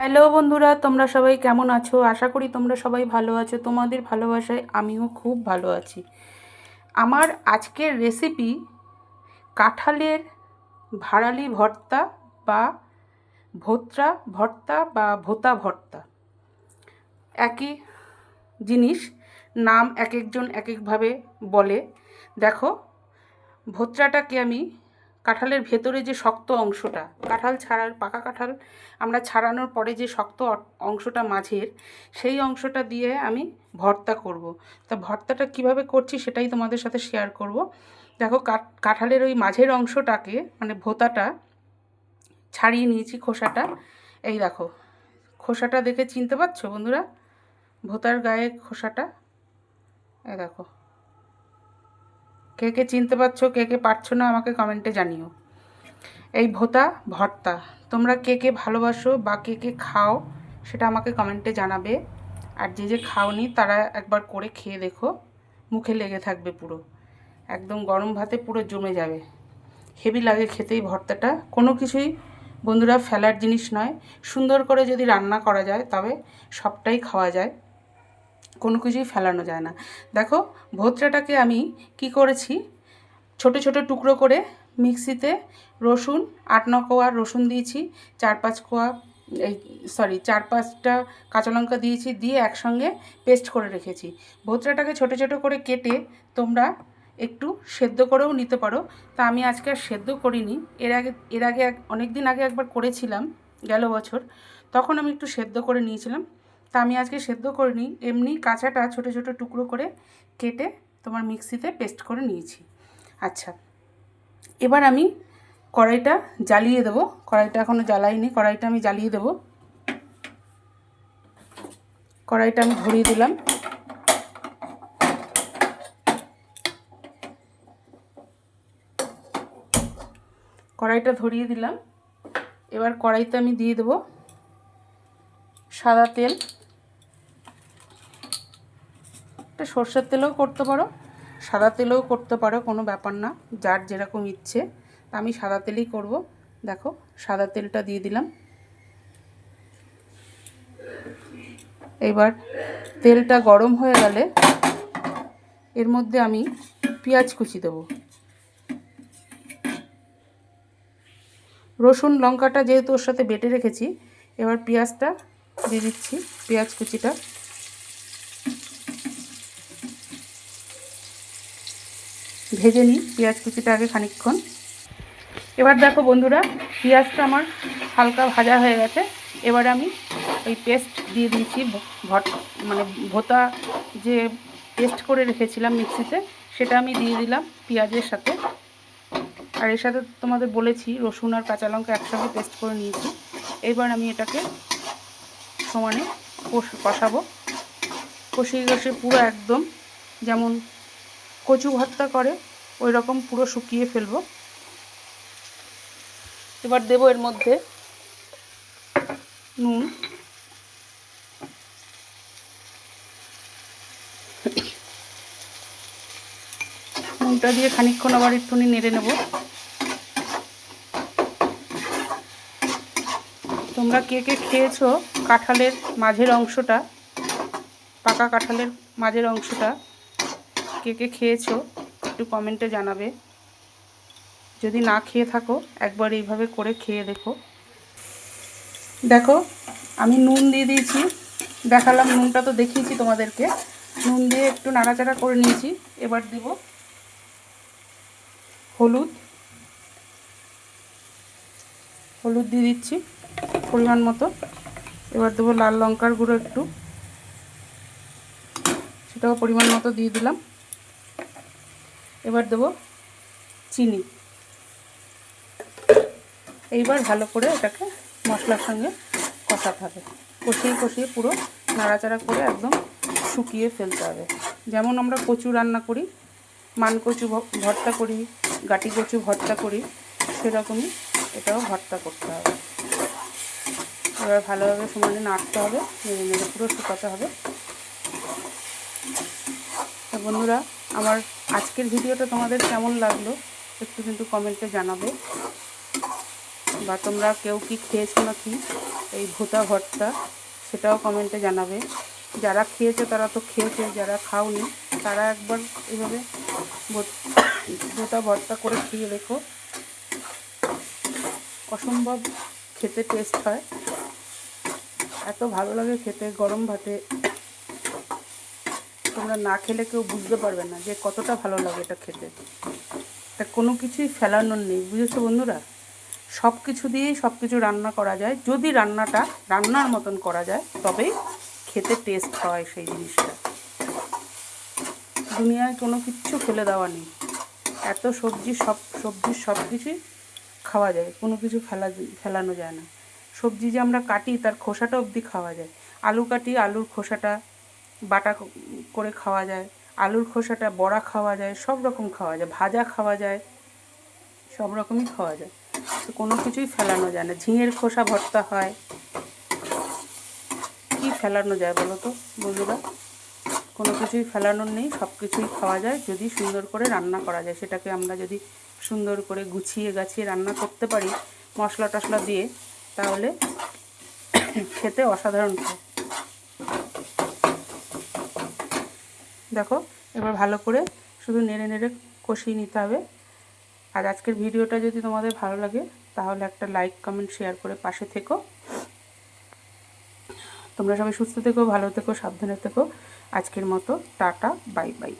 Hello বন্ধুরা, তোমরা সবাই কেমন আছো? আশা করি তোমরা সবাই ভালো আছো। তোমাদের ভালোবাসায় আমিও খুব ভালো আছি। আমার আজকের রেসিপি কাঁঠালের ভাড়ালি ভর্তা বা ভোত্রা ভর্তা বা ভোতা ভর্তা। একই জিনিস, নাম এক একজন এক একভাবে বলে। দেখো, ভোত্রাটাকে আমি কাঁঠালের ভেতরে যে শক্ত অংশটা, কাঁঠাল ছাড়ার, পাকা কাঁঠাল আমরা ছাড়ানোর পরে যে শক্ত অংশটা মাঝের, সেই অংশটা দিয়ে আমি ভর্তা করব। তা ভর্তাটা কীভাবে করছি সেটাই তোমাদের সাথে শেয়ার করব। দেখো কাঠ কাঁঠালের ওই মাঝের অংশটাকে মানে ভোতাটা ছাড়িয়ে নিয়েছি খোসাটা এই দেখো, খোসাটা দেখে চিনতে পারছ বন্ধুরা ভোতার গায়ে খোসাটা, এই দেখো কে কে চিনতে পারছ, কে কে পারছ না, আমাকে কমেন্টে জানিও। এই ভোতা, ভর্তা, তোমরা কে কে ভালোবাসো বা কে কে খাও, সেটা আমাকে কমেন্টে জানাবে। আর যে যে খাওনি, তারা একবার করে খেয়ে দেখো, মুখে লেগে থাকবে পুরো। একদম গরম ভাতে পুরো জমে যাবে। হেভি লাগে খেতেই ভর্তাটা। কোনো কিছুই, বন্ধুরা, ফেলার জিনিস নয়। সুন্দর করে যদি রান্না করা যায়, তবে সবটাই খাওয়া যায়। কোনো কিছুই ফেলানো যায় না। দেখো, ভোত্রাটাকে আমি কি করেছি? ছোট ছোট টুকরো করে মিক্সিতে রসুন, আট ন কোয়া রসুন দিয়েছি, চার পাঁচ কোয়া, এই সরি চার পাঁচটা কাঁচা লঙ্কা দিয়েছি, দিয়ে একসঙ্গে পেস্ট করে রেখেছি। ভোত্রাটাকে ছোট ছোট করে কেটে তোমরা একটু সেদ্ধ করেও নিতে পারো। তা আমি আজকে আর সেদ্ধ করিনি। এর আগে এর আগে অনেক দিন আগে একবার করেছিলাম, গেল বছর। তখন আমি একটু সেদ্ধ করে নিয়েছিলাম। তা আমি আজকে সেদ্ধ করিনি এমনি কাঁচাটা ছোট ছোট টুকরো করে কেটে তোমার মিক্সিতে পেস্ট করে নিয়েছি। আচ্ছা এবার আমি কড়াইটা জ্বালিয়ে দেবো। কড়াইটা এখনও জ্বালাইনি, কড়াইটা আমি জ্বালিয়ে দেবো। কড়াইটা আমি ধরিয়ে দিলাম। কড়াইটা ধরিয়ে দিলাম। এবার কড়াইতে আমি দিয়ে দেবো সাদা তেল। এটা সর্ষের তেলেও করতে পারো, সাদা তেলেও করতে পারো, কোনো ব্যাপার না, যার যেরকম ইচ্ছে, তা আমি সাদা তেলেই করব। দেখো, সাদা তেলটা দিয়ে দিলাম। এবার তেলটা গরম হয়ে গেলে এর মধ্যে আমি পেঁয়াজ কুচি দেবো। রসুন, লঙ্কাটা যেহেতু ওর সাথে বেটে রেখেছি, এবার পেঁয়াজটা দিয়ে দিচ্ছি, পেঁয়াজ কুচিটা। ভেজে নিই, পেঁয়াজ কুচিটা আগে খানিকক্ষণ। এবার দেখো বন্ধুরা, পেঁয়াজটা আমার হালকা ভাজা হয়ে গেছে। এবার আমি ওই পেস্ট দিয়ে দিয়েছি ভট মানে ভোতা যে পেস্ট করে রেখেছিলাম মিক্সিতে, সেটা আমি দিয়ে দিলাম পেঁয়াজের সাথে। আর এর সাথে তোমাদের বলেছি, রসুন আর কাঁচা লঙ্কা একসঙ্গে পেস্ট করে নিয়েছি। এবার আমি এটাকে সমানে কষ- কষাবো। কষিয়ে কষে পুরো একদম যেমন কচু ভর্তা করে ওই রকম পুরো শুকিয়ে ফেলব। এবার দেবো এর মধ্যে নুন। নুনটা দিয়ে খানিকক্ষণ আবার একটুখানি নেড়ে নেব। তোমরা কে কে খেয়েছো কাঁঠালের মাঝের অংশটা, পাকা কাঁঠালের মাঝের অংশটা, কে কে খেয়েছো? একটু কমেন্টে জানাবে। যদি না খেয়ে থাকো, একবার এইভাবে করে খেয়ে দেখো। দেখো, আমি নুন দিয়ে দিয়েছি। দেখালাম, নুনটা তো দেখিয়েছি তোমাদেরকে। নুন দিয়ে একটু নাড়াচাড়া করে নিয়েছি। এবার দেব হলুদ। হলুদ দিয়ে দিচ্ছি পরিমাণ মতো। এবার দেবো লাল লঙ্কার গুঁড়ো একটু। সেটাও পরিমাণ মতো দিয়ে দিলাম। এবার দেবো চিনি। এইবার ভালো করে এটাকে মশলার সঙ্গে কষাতে হবে। কষিয়ে কষিয়ে পুরো নাড়াচাড়া করে একদম শুকিয়ে ফেলতে হবে। যেমন আমরা কচু রান্না করি মান কচু ভর্তা করি গাটি কচু ভর্তা করি, সেরকমই এটাও ভর্তা করতে হবে। এবার ভালোভাবে সমানে নাড়তে হবে, নেড়ে নেড়ে পুরো শুকাতে হবে। বন্ধুরা আমার আজকের ভিডিওটা তোমাদের কেমন লাগল, একটু কিন্তু কমেন্টে জানাবে। বা তোমরা কেউ কি খেয়েছো না কি এই ভোতা ভর্তা, সেটাও কমেন্টে জানাবে। যারা খেয়েছে তারা তো খেয়েছে, যারা খাওনি তারা একবার এভাবে ভোত- ভর্তা করে খেয়ে দেখো। অসম্ভব খেতে টেস্ট হয়। এত ভালো লাগে খেতে, গরম ভাতে। তোমরা না খেলে কেউ বুঝতে পারবে না যে কতটা ভালো লাগে এটা খেতে। তা কোনো কিছুই ফেলানোর নেই, বুঝেছ বন্ধুরা? সব কিছু দিয়েই সব কিছু রান্না করা যায়। যদি রান্নাটা, রান্নার মতন করা যায়, তবেই খেতে টেস্ট হয় সেই জিনিসটা। দুনিয়ায় কোনো কিচ্ছু ফেলে দেওয়া নেই। এত সবজি, সব সবজির সব কিছুই খাওয়া যায়। কোনো কিছু ফেলা, ফেলানো যায় না। সবজি যে আমরা কাটি, তার খোসাটা অবধি খাওয়া যায়। আলু কাটি, আলুর খোসাটা বাটা করে খাওয়া যায়, আলুর খোসাটা বড়া খাওয়া যায়, সব রকম খাওয়া যায়, ভাজা খাওয়া যায়, সব রকমই খাওয়া যায়। তো কোনো কিছুই ফেলানো যায় না। ঝিঙের খোসা ভর্তা হয়। কি ফেলানো যায় বলো তো, বন্ধুরা? কোনো কিছুই ফেলানোর নেই, সব কিছুই খাওয়া যায়, যদি সুন্দর করে রান্না করা যায়। সেটাকে আমরা যদি সুন্দর করে গুছিয়ে গাছিয়ে রান্না করতে পারি মশলা টশলা দিয়ে, তাহলে খেতে অসাধারণ হয়। দেখো, এবার ভালো করে শুধু নেড়ে নেড়ে কষিয়ে নিতে হবে। আর আজকের ভিডিওটা যদি তোমাদের ভালো লাগে, তাহলে একটা লাইক কমেন্ট শেয়ার করে পাশে থেকো। তোমরা সবাই সুস্থ থেকো, ভালো থেকো, সাবধানে থেকো। আজকের মতো টাটা বাই বাই